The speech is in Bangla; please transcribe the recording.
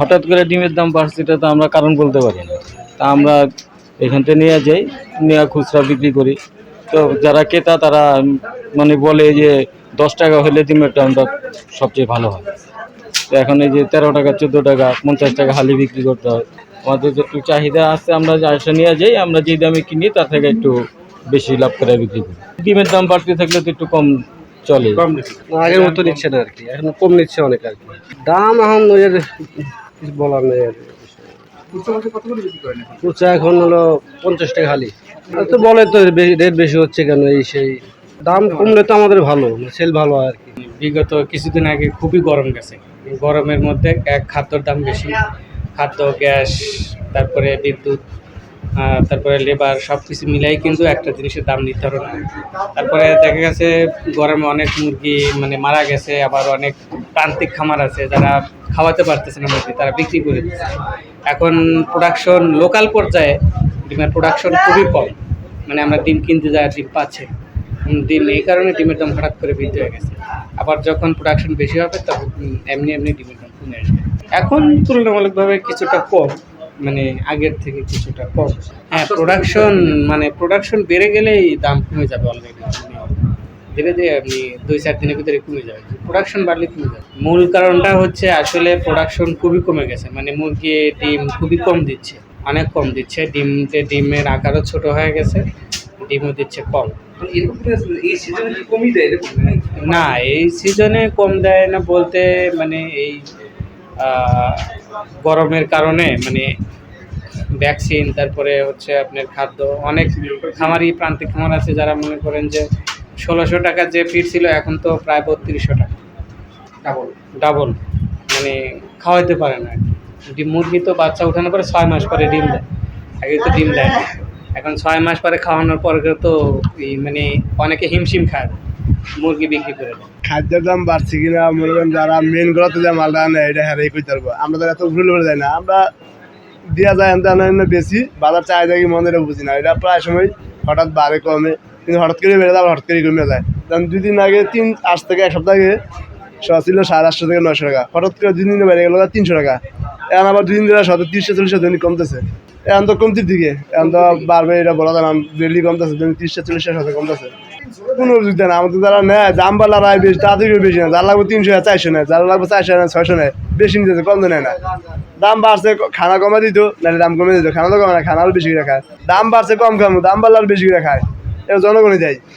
হঠাৎ করে ডিমের দাম বাড়ছে, এটা তো আমরা কারণ বলতে পারি না। তা আমরা এখান থেকে নিয়ে যাই, নিয়ে খুচরা বিক্রি করি। তো যারা ক্রেতা, তারা মানে বলে যে দশ টাকা হলে ডিমের দামটা সবচেয়ে ভালো হয়। তো এখন এই যে তেরো টাকা, চোদ্দ টাকা, পঞ্চাশ টাকা হালি বিক্রি করতে হয়। আমাদের যে একটু চাহিদা আছে, আমরা আসে নিয়ে যাই, আমরা যেই দামে কিনি, তার থেকে একটু বেশি লাভ করে বিক্রি করি। ডিমের দাম বাড়তে থাকলে তো একটু কম চলে। আগের মতো নিচ্ছে না আর কি, এখন কম নিচ্ছে অনেক আর কি। দাম এখন ওই কিছু বলার নেই আর কি। কুচা এখন? হলো পঞ্চাশ টাকা খালি। তো বলে তো রেট বেশি হচ্ছে কেন এই সেই দাম কমলে তো আমাদের ভালো সেল ভালো আর কি। বিগত কিছুদিন আগে খুবই গরম গেছে। গরমের মধ্যে এক খাদ্যর দাম বেশি। খাদ্য গ্যাস তারপরে বিদ্যুৎ তারপরে লেবার সব কিছু মিলাই কিন্তু একটা জিনিসের দাম নির্ধারণ। তারপরে দেখা গেছে গরমে অনেক মুরগি মানে মারা গেছে, আবার অনেক প্রান্তিক খামার আছে যারা খাওয়াতে পারতেছে না মুরগি, তারা বিক্রি করে দিচ্ছে। এখন প্রোডাকশন লোকাল পর্যায়ে ডিমের প্রোডাকশন খুবই কম। মানে আমরা ডিম কিনতে যাই ডিম পাচ্ছে ডিম এই কারণে ডিমের দাম হঠাৎ করে বৃদ্ধি হয়ে গেছে। আবার যখন প্রোডাকশন বেশি হবে তখন এমনি এমনি ডিমের দাম কমে আসবে। এখন তুলনামূলকভাবে কিছুটা কম। মানে আগের থেকে কিছুটা কম। হ্যাঁ প্রোডাকশন মানে প্রোডাকশন বেড়ে গেলেই দাম কমে যাবে অলরেডি ধীরে ধীরে আপনি দুই চার দিনের ভিতরে কমে যাবে। প্রোডাকশন বাড়লে কমে যাবে। মূল কারণটা হচ্ছে আসলে প্রোডাকশন খুবই কমে গেছে। মানে মুরগি ডিম খুবই কম দিচ্ছে। অনেক কম দিচ্ছে। ডিমতে ডিমের আকারও ছোট হয়ে গেছে ডিমও দিচ্ছে কম। না এই সিজনে কম দেয় না বলতে মানে এই গরমের কারণে মানে ভ্যাকসিন তারপরে হচ্ছে আপনার খাদ্য অনেক খামারি প্রান্তিক খামার আছে যারা মনে করেন যে ষোলোশো টাকার যে ফিট ছিল এখন তো প্রায় বত্রিশশো টাকা। ডাবল ডাবল মানে খাওয়াইতে পারে না। আর কি। ডিম মুরগি তো বাচ্চা উঠানোর পরে ছয় মাস পরে ডিম দেয়। আগে তো ডিম দেয়। এখন ছয় মাস পরে খাওয়ানোর পরে তো মানে অনেকে হিমশিম খায় মুরগি বিক্রি করে দাম বাড়ছে কিনা, মনে করেন যারা মেন যে মালটা আনে, এটা হ্যাঁ কই পারব। আমরা তো এত ভুল যাই না। আমরা দেওয়া যায় বেশি। বাজার চাহিদা কি মনে বুঝি না। এটা প্রায় সময় হঠাৎ বাড়ে, কমে। কিন্তু হঠাৎ করে বেড়ে হঠাৎ করে কমে যায়। কারণ আগে তিন, আজ থেকে এক সপ্তাহ আগে ছিল সাড়ে আটশো থেকে নশো টাকা। হঠাৎ করে দুই দিনে বেড়ে গেল তিনশো টাকা। এখন আবার দুই দিন ধরে শত তিরিশশো, চল্লিশশো দৈনিক কমতেছে। এখন তো কমতির দিকে। এখন তো বাড়বে, এটা বলা যায় ডেলি কমতেছে দৈনিক কমতেছে। কোনো যদি না আমাদের যারা নেয় দাম বাড়লে রায় বেশি তাড়াতাড়ি বেশি না, যার লাগবে তিনশো চারশো নেয়, যার লাগবে চারশো নেয় ছয়শো নেয়, বেশি নিতেছে কম নেয় না। দাম বাড়ছে, খানা কমে দিত, নাহলে দাম কমে দিত, খানা তো কমে না, খানা আরও বেশি করে খায়। দাম বাড়ছে, কম খামো দাম বাড়লে আর বেশি করে খায় এটা জনগণই দেয়।